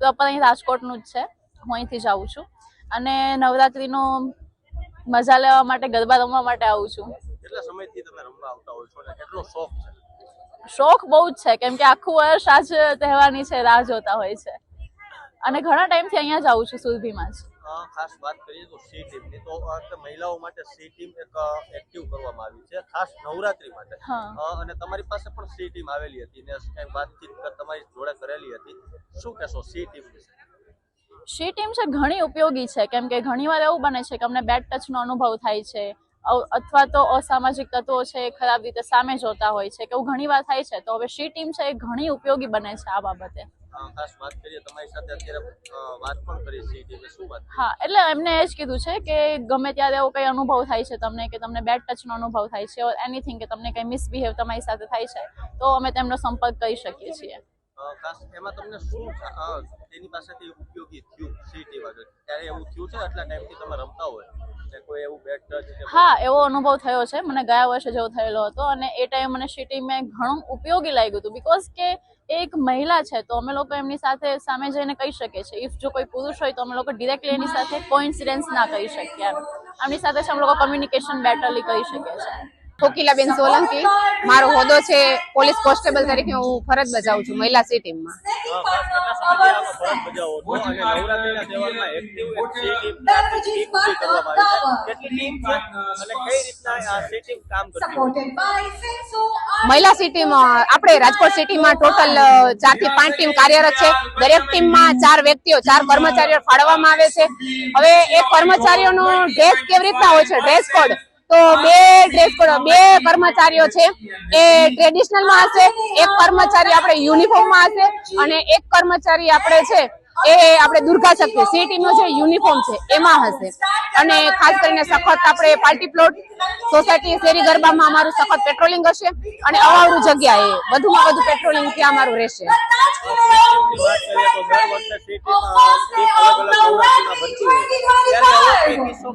Proper અહીં રાજકોટનું જ છે. હું અહીંથી જ આવું છું. અને નવરાત્રીનો મજા લેવા માટે ગરબા રમવા માટે આવું છું. કેટલા સમયથી તમે રમવા આવતા હોય છો અને કેટલો શોખ છે? શોખ બહુ જ છે કેમ કે આખું વર્ષ આજ તહેવારની છે રાહ જોતા હોય છે. અને ઘણા ટાઈમથી અહીંયા જ આવું છું સુરભીમાં જ. ખાસ વાત કરીએ તો સી ટીમની તો મહિલાઓ માટે સી ટીમ એક એક્ટિવ કરવામાં આવી છે ખાસ નવરાત્રી માટે. અને તમારી પાસે પણ સી ટીમ આવેલી હતી ને કઈ વાતચીત તમારી જોડે કરેલી હતી? શું કહેશો સી ટીમ વિશે? સી ટીમ છે ઘણી ઉપયોગી છે કેમ કે ઘણીવાર એવું બને છે કે અમને બેડ ટચનો અનુભવ થાય છે અથવા તો અસામાજિક તત્વો છે એ ખરાબ રીતે સામે જોતા હોય છે કે એવું ઘણીવાર થાય છે તો હવે સી ટીમ છે એ ઘણી ઉપયોગી બને છે આ બાબતે. ખાસ વાત કરીએ તમારી સાથે અત્યારે વાત પણ કરી છે કે શું વાત હા એટલે એમને એ જ કીધું છે કે ગમે ત્યારે એવો કંઈ અનુભવ થાય છે તમને કે તમને બેડ ટચનો અનુભવ થાય છે ઓર એનીથિંગ કે તમને કંઈ મિસબિહેવ તમારી સાથે થાય છે તો અમે તેમનો સંપર્ક કરી શકીએ છીએ. ખાસ એમાં તમને શું તેની પાસેથી ઉપયોગી થયું? સીટી ત્યારે એવું થયું છે? આટલા ટાઈમથી તમે રમતા હોય? કોઈ એવું બેડ ટચ હા એવો અનુભવ થયો છે. મને ગયા વર્ષે જેવો થયેલો હતો અને એ ટાઈમ મને સિટી મેં ઘણું ઉપયોગી લાગ્યું હતું. બીકોઝ કે એ એક મહિલા છે તો અમે લોકો એમની સાથે સામે જઈને કહી શકીએ છીએ. ઇફ જો કોઈ પુરુષ હોય તો અમે લોકો ડિરેક્ટલી એની સાથે કોઇન્સિડન્સ ના કરી શકીએ એમ. એમની સાથે છે અમે લોકો કમ્યુનિકેશન બેટરલી કરી શકીએ છીએ. કોકિલાબેન સોલંકી મારો હોદ્દો છે પોલીસ કોન્સ્ટેબલ તરીકે હું ફરજ બજાવું છું મહિલા સી ટીમમાં મહિલા સિટીમાં આપણે રાજકોટ સિટીમાં ટોટલ ચારથી પાંચ ટીમ કાર્યરત છે. દરેક ટીમમાં ચાર વ્યક્તિઓ ચાર કર્મચારીઓ ફાળવવામાં આવે છે. હવે એ કર્મચારીઓનો ડ્રેસ કેવી રીતના હોય છે? ડ્રેસ કોડ તો બે ડ્રેસ કોડ બે કર્મચારીઓ છે. એ ટ્રેડિશનલમાં હશે, એક કર્મચારી આપણે યુનિફોર્મમાં હશે અને એક કર્મચારી આપણે છે, એ આપણે દુર્ગા શક્તિ સી ટીમ નો જે યુનિફોર્મ છે, એમાં હશે. અને ખાસ કરીને સખત આપણે પાર્ટી પ્લોટ, સોસાયટી શેરી ગરબામાં અમારું સખત પેટ્રોલિંગ હશે અને અવાવરું જગ્યાએ વધુમાં વધુ પેટ્રોલિંગ ત્યાં અમારું રહેશે.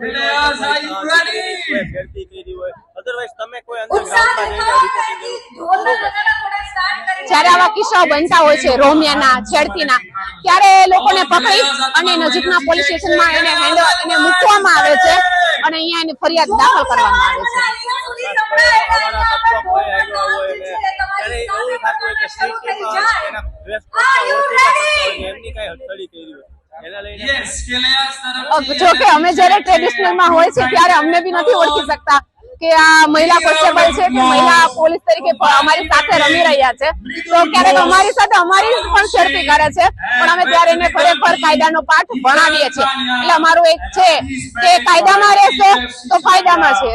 ટીમની અલગ કોઈ કિસ્સો બન્યો હોય. કે ભાઈ, અ, દીકરીની કોઈ ફેરતી કરી હોય અધરવાઇઝ તમે કોઈ અંદર ગ્રાઉન્ડમાં જઈને રિપોર્ટિંગ કર્યું જ્યારે આવા કિસ્સાઓ બનતા હોય છે રોમિયાના છેડતીના ત્યારે એ લોકોને પકડી અને નજીકના પોલીસ સ્ટેશનમાં એને હેન્ડ એને મૂકવામાં આવે છે અને અહીંયા એની ફરિયાદ દાખલ કરવામાં આવે છે. ત્યારે એવું થતું હોય કે એના ડ્રેસ ઓળખીતા કરતા હોય ને એમની કઈ હથકડી કરી હોય? એના લઈને અ, જો કે અમે જ્યારે ટ્રેડિશનલમાં હોય છે ત્યારે અમને બી નથી ઓળખી શકતા કે આ મહિલા કોન્સ્ટેબલ છે કે મહિલા પોલીસ તરીકે અમારી સાથે રમી રહ્યા છે. તો ક્યારેક અમારી સાથે અમારી પણ શેરતી કરે છે પણ અમે ત્યારે એને ખરેખર કાયદાનો પાઠ ભણાવીએ છીએ. એટલે અમારું એક છે કે કાયદામાં રહેશે તો ફાયદામાં છે.